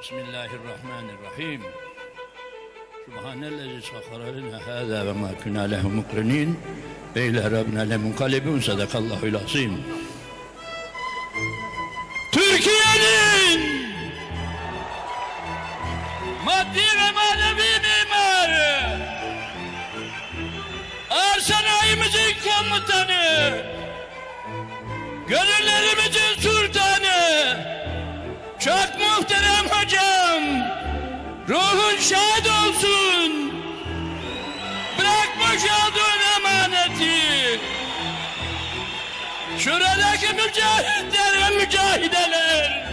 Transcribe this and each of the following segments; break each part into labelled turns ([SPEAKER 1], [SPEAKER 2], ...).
[SPEAKER 1] Bismillahirrahmanirrahim. Subhanellezi sahhara lena hâzâ ve mâ künâ lehu mukrinîn ve ilâ rabbina lemunkalibûn sadakallahul azîm. Türkiye'nin maddi ve manevi mimarı ağır sanayimizin komutanı gönüllerimizin sultanı çok muhterem hocam ruhun şad olsun bırakmış olduğun emaneti şuradaki mücahitler ve mücahideler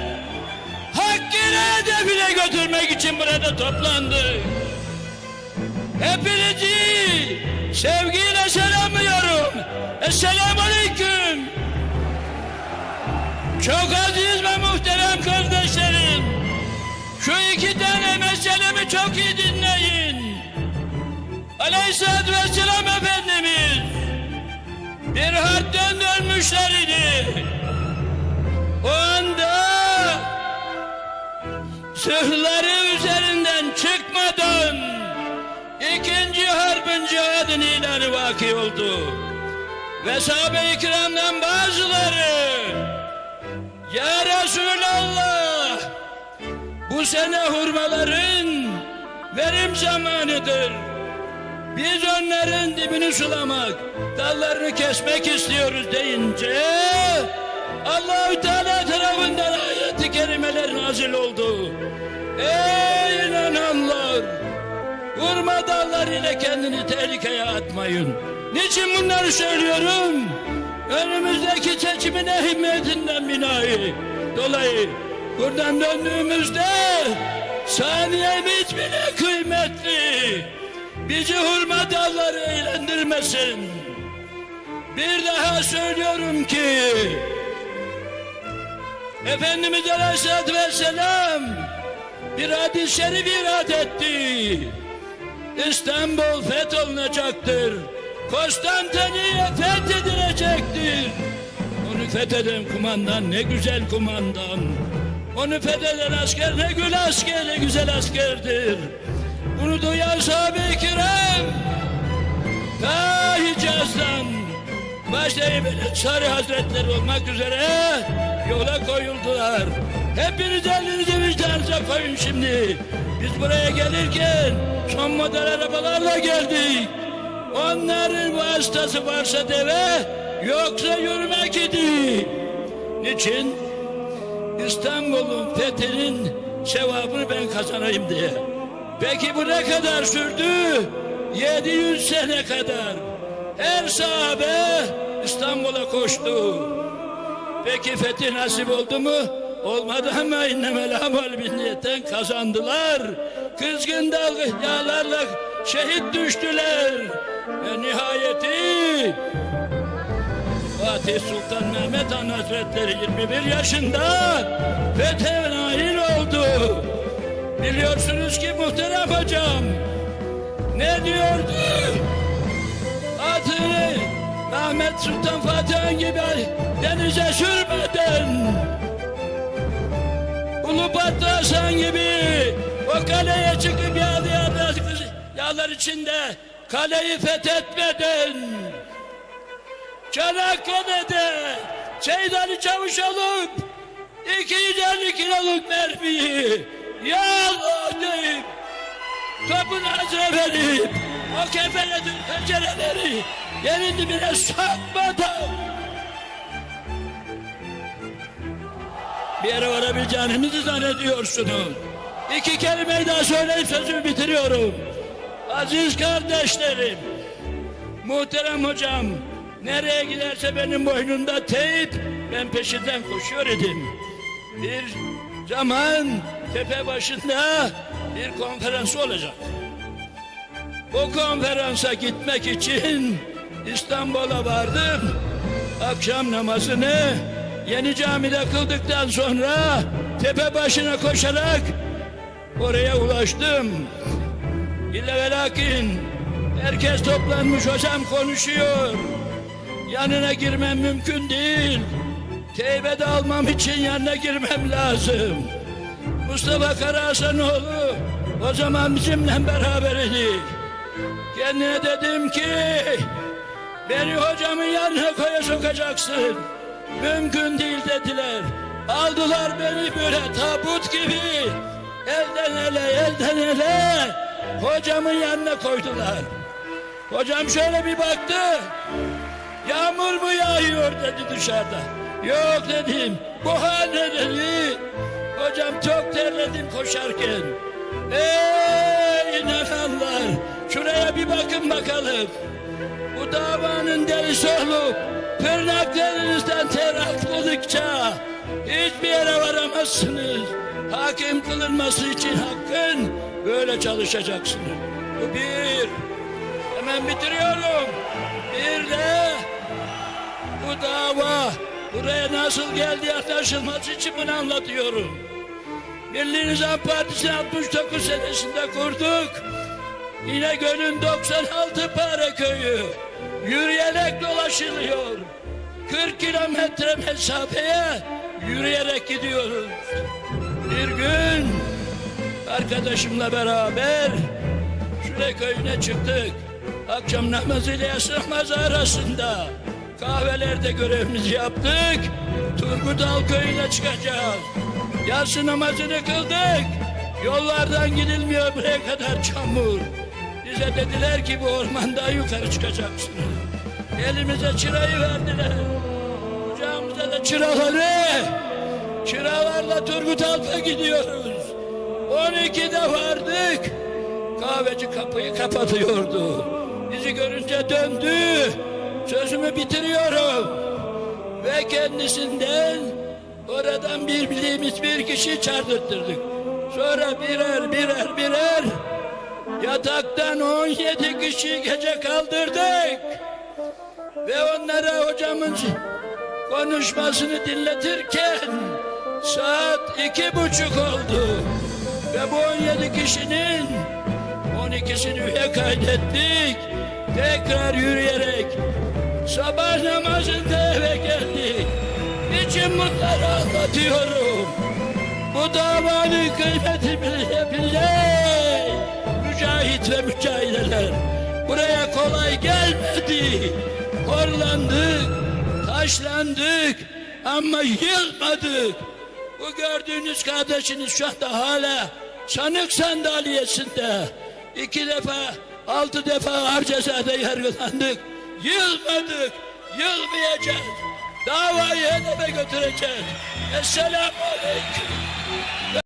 [SPEAKER 1] hakkını hedefine götürmek için burada toplandı. Hepinizi sevgiyle selamlıyorum. Esselamu Aleyküm. Çok aziz ve muhterem kardeşlerim. Şu iki tane meselemi çok iyi dinleyin. Aleyhisselatü Vesselam Efendimiz bir hadden dönmüşler idi. O anda sırları üzerinden çıkmadan ikinci harbin cihadın ilanı vaki oldu. Ve sahabe-i kiramdan bazıları Ya Resulallah bu sene hurmaların verim zamanıdır. Biz onların dibini sulamak, dallarını kesmek istiyoruz deyince Allahü Teala tarafından ayet-i kerimeler nazil oldu. Ey inananlar! Hurma dallarıyla kendini tehlikeye atmayın. Niçin bunları söylüyorum? Önümüzdeki seçimin ehemmiyetinden binayi. Dolayı buradan döndüğümüzde saniyemiz bile kıymetli. Bizi hurma dalları eğlendirmesin. Bir daha söylüyorum ki Efendimiz Aleyhisselatü Vesselam bir hadis-i şerif irad etti. İstanbul fetholunacaktır. Konstantiniye fethedilecektir. Onu fetheden kumandan ne güzel kumandan. Onu fetheden asker ne gül asker ne güzel askerdir. Bunu duyan sahabe-i kiram ta Hicaz'dan başta Sarı Hazretleri olmak üzere yola koyuldular. Hepiniz elinizi vicdanınıza koyun şimdi. Biz buraya gelirken son model arabalarla geldik. Onların vasıtası varsa deve, yoksa yürümek idi. Niçin? İstanbul'un fethinin sevabını ben kazanayım diye. Peki bu ne kadar sürdü? 700 sene kadar. Her sahabe İstanbul'a koştu. Peki fethi nasip oldu mu? Olmadı ama innemel amal binniyetten kazandılar. Kızgın dalgalarla şehit düştüler. Ve nihayeti Fatih Sultan Mehmet Han Hazretleri 21 yaşında fethe nail oldu. Biliyorsunuz ki muhterem hocam ne diyordu? Atını Ahmet Sultan Fatih'in gibi denize sürmeden Ulubatlı Hasan gibi o kaleye çıkıp yağlı yağlı yağlar içinde kaleyi fethetmeden Çanakkale'de Seyit Ali Çavuş olup 250 kiloluk mermiyi Ya Allah deyip topun ağzına verip o kefeletin pencereleri yerin dibine sokmadan bir yere varabileceğinizi zannediyorsunuz. İki kelimeyi daha söyleyip sözümü bitiriyorum. Aziz kardeşlerim, muhterem hocam, nereye giderse benim boynumda teyip, ben peşinden koşuyor idim. Bir zaman tepe başında bir konferans olacak. Bu konferansa gitmek için İstanbul'a vardım. Akşam namazını Yeni camide kıldıktan sonra tepe başına koşarak oraya ulaştım. İlle ve lakin herkes toplanmış hocam konuşuyor. Yanına girmem mümkün değil. Teybe de almam için yanına girmem lazım. Mustafa Karahasanoğlu o zaman bizimle beraberdi. Kendine dedim ki beni hocamın yanına koya sokacaksın. Mümkün değil dediler. Aldılar beni böyle tabut gibi. Elden ele, elden ele. Hocamın yanına koydular. Hocam şöyle bir baktı. Yağmur mu yağıyor dedi dışarıda. Yok dedim. Bu hal ne dedi. Hocam çok terledim koşarken. Ey inananlar. Şuraya bir bakın bakalım. Bu davanın delisi olup tırnaklarınızdan ter akmadıkça hiçbir yere varamazsınız. Kılınması için hakkın böyle çalışacaksınız. Bu bir. Hemen bitiriyorum. Bir de bu dava buraya nasıl geldi anlaşılması için bunu anlatıyorum. Milli Nizam Partisi'ni 69 senesinde kurduk. İnegöl'ün 96 para köyü yürüyerek dolaşılıyor. 40 kilometre mesafeye yürüyerek gidiyoruz. Bir gün arkadaşımla beraber Şure köyüne çıktık. Akşam namazı ile namazı arasında kahvelerde görevimizi yaptık. Turgutal köyüne çıkacağız. Yatsı namazını kıldık. Yollardan gidilmiyor buraya kadar çamur. Bize dediler ki bu ormandan yukarı çıkacaksınız. Elimize çırayı verdiler. Kucağımıza da çıraları. Çıralarla Turgut Alp'a gidiyoruz. 12'de vardık. Kahveci kapıyı kapatıyordu. Bizi görünce döndü. Sözümü bitiriyorum. Ve kendisinden oradan bir bildiğimiz bir kişi çağırtırdık. Sonra birer birer birer yataktan 17 kişi gece kaldırdık. Ve onlara hocamın konuşmasını dinletirken saat iki buçuk oldu. Ve bu 17 kişinin 12'sini üye kaydettik. Tekrar yürüyerek sabah namazında eve geldik. Niçin bunları anlatıyorum? Bu davanın kıymetini bilecek. Mücahit ve mücahideler buraya kolay gelmedi. Horlandık, taşlandık ama yılmadık. Bu gördüğünüz kardeşiniz şu anda hala sanık sandalyesinde. iki defa, altı defa ağır cezada yargılandık. Yılmadık, yılmayacağız. Davayı hedefe götüreceğiz. Esselamu Aleyküm.